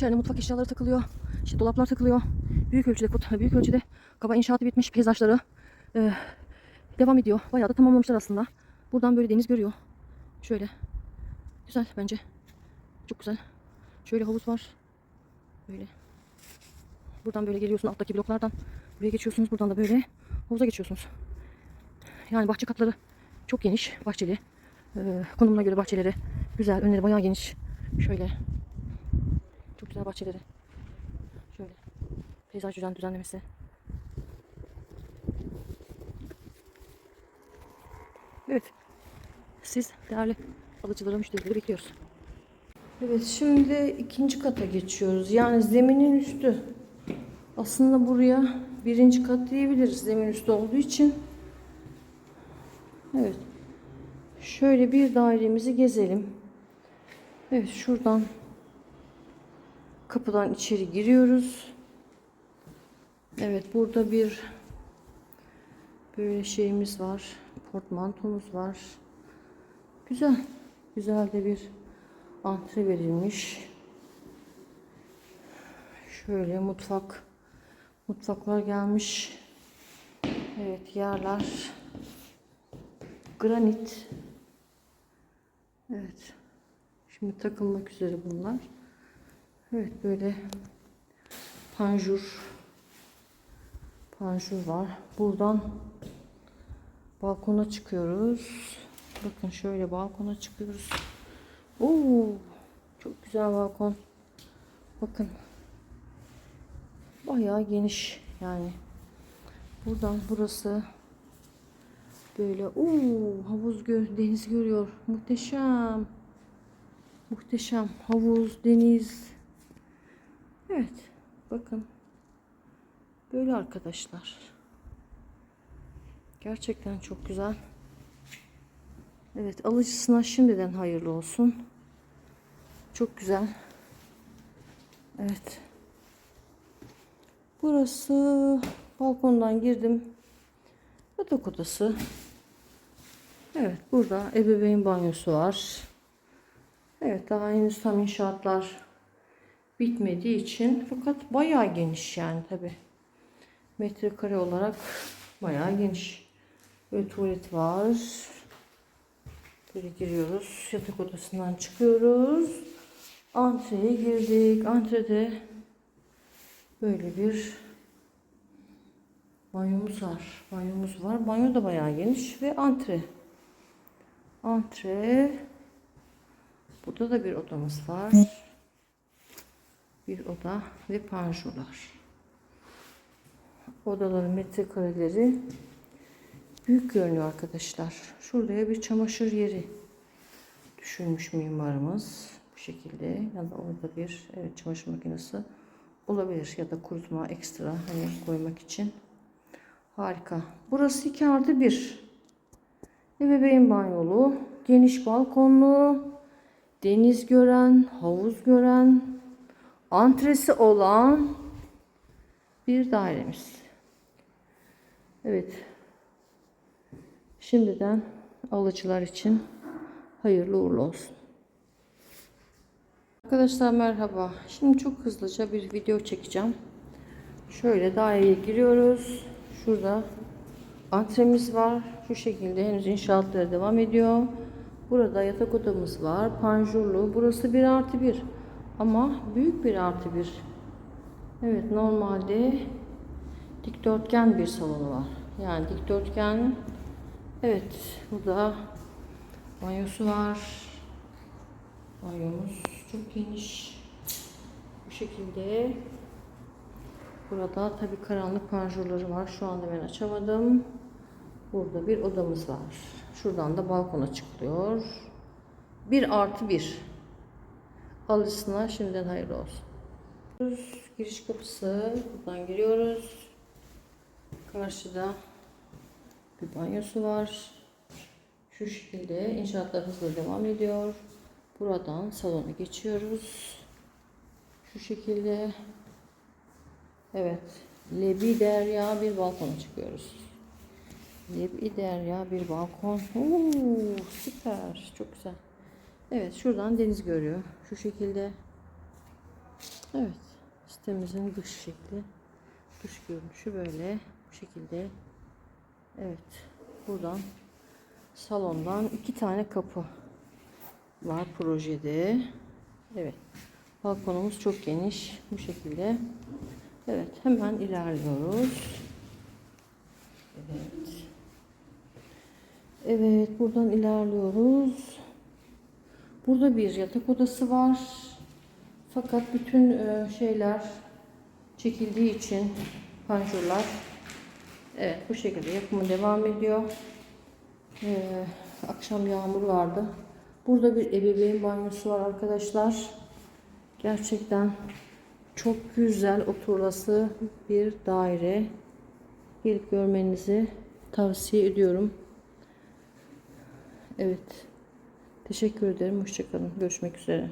İçeride mutfak eşyaları takılıyor. İşte dolaplar takılıyor. Büyük ölçüde büyük ölçüde kaba inşaatı bitmiş peyzajları e, devam ediyor. Bayağı da tamamlamışlar aslında. Buradan böyle deniz görüyor. Şöyle. Güzel bence. Çok güzel. Şöyle havuz var. Böyle. Buradan böyle geliyorsun alttaki bloklardan. Buraya geçiyorsunuz. Buradan da böyle havuza geçiyorsunuz. Yani bahçe katları çok geniş. Bahçeli. Ee, konumuna göre bahçeleri güzel. Önleri bayağı geniş. Şöyle. Güzel bahçeleri. Şöyle. Peyzaj düzen düzenlemesi. Evet. Siz değerli alıcıları, müşterileri bekliyoruz. Evet şimdi ikinci kata geçiyoruz. Yani zeminin üstü. Aslında buraya birinci kat diyebiliriz zemin üstü olduğu için. Evet. Şöyle bir dairemizi gezelim. Evet şuradan kapıdan içeri giriyoruz. Evet burada bir böyle şeyimiz var. Portmantomuz var. Güzel. Güzel de bir antre verilmiş. Şöyle mutfak mutfaklar gelmiş. Evet yerler granit. Evet. Şimdi takılmak üzere bunlar. Evet böyle panjur panjur var. Buradan balkona çıkıyoruz. Bakın şöyle balkona çıkıyoruz. Oo, çok güzel balkon. Bakın. Bayağı geniş yani. Buradan burası böyle oo havuz gör deniz görüyor. Muhteşem. Muhteşem havuz, deniz. Evet. Bakın. Böyle arkadaşlar. Gerçekten çok güzel. Evet alıcısına şimdiden hayırlı olsun. Çok güzel. Evet. Burası balkondan girdim. Yatak odası. Evet burada ebeveyn banyosu var. Evet daha henüz tam inşaatlar bitmediği için fakat bayağı geniş yani tabi metrekare olarak bayağı geniş. Böyle tuvalet var. Böyle giriyoruz. Yatak odasından çıkıyoruz. Antreye girdik. Antrede böyle bir banyomuz var. Banyomuz var. Banyo da bayağı geniş ve antre. Antre. Burada da bir odamız var. Bir oda ve panjurlar. Odaların metrekareleri büyük görünüyor arkadaşlar. Şuraya bir çamaşır yeri düşünmüş mimarımız. Bu şekilde ya da orada bir evet, çamaşır makinesi olabilir ya da kurutma ekstra hani koymak için. Harika. Burası 2 artı 1. Ebeveyn banyolu, geniş balkonlu, deniz gören, havuz gören, antresi olan bir dairemiz. Evet. Şimdiden alıcılar için hayırlı uğurlu olsun. Arkadaşlar merhaba. Şimdi çok hızlıca bir video çekeceğim. Şöyle daireye giriyoruz. Şurada antremiz var. Şu şekilde henüz inşaatları devam ediyor. Burada yatak odamız var. Panjurlu. Burası 1 artı 1. Ama büyük bir artı 1. Evet normalde dikdörtgen bir salonu var. Yani dikdörtgen evet burada banyosu var. Banyomuz çok geniş. Bu şekilde burada tabi karanlık panjurları var. Şu anda ben açamadım. Burada bir odamız var. Şuradan da balkona çıkılıyor. Bir artı bir. Alıcısına şimdiden hayırlı olsun. Giriş kapısı. Buradan giriyoruz. Karşıda bir banyosu var. Şu şekilde inşaatlar hızlı devam ediyor. Buradan salona geçiyoruz. Şu şekilde. Evet. Lebi derya bir balkona çıkıyoruz. Lebi derya bir balkon. Oo, süper. Çok güzel. Evet şuradan deniz görüyor. Şu şekilde. Evet. Sitemizin dış şekli. Dış görünüşü böyle. Bu şekilde. Evet. Buradan salondan iki tane kapı var projede. Evet. Balkonumuz çok geniş. Bu şekilde. Evet. Hemen ilerliyoruz. Evet. Evet. Buradan ilerliyoruz. Burada bir yatak odası var. Fakat bütün e, şeyler çekildiği için panjurlar evet bu şekilde yapımı devam ediyor. Ee, akşam yağmur vardı. Burada bir ebeveyn banyosu var arkadaşlar. Gerçekten çok güzel oturulası bir daire. Gelip görmenizi tavsiye ediyorum. Evet. Teşekkür ederim. Hoşçakalın. Görüşmek üzere.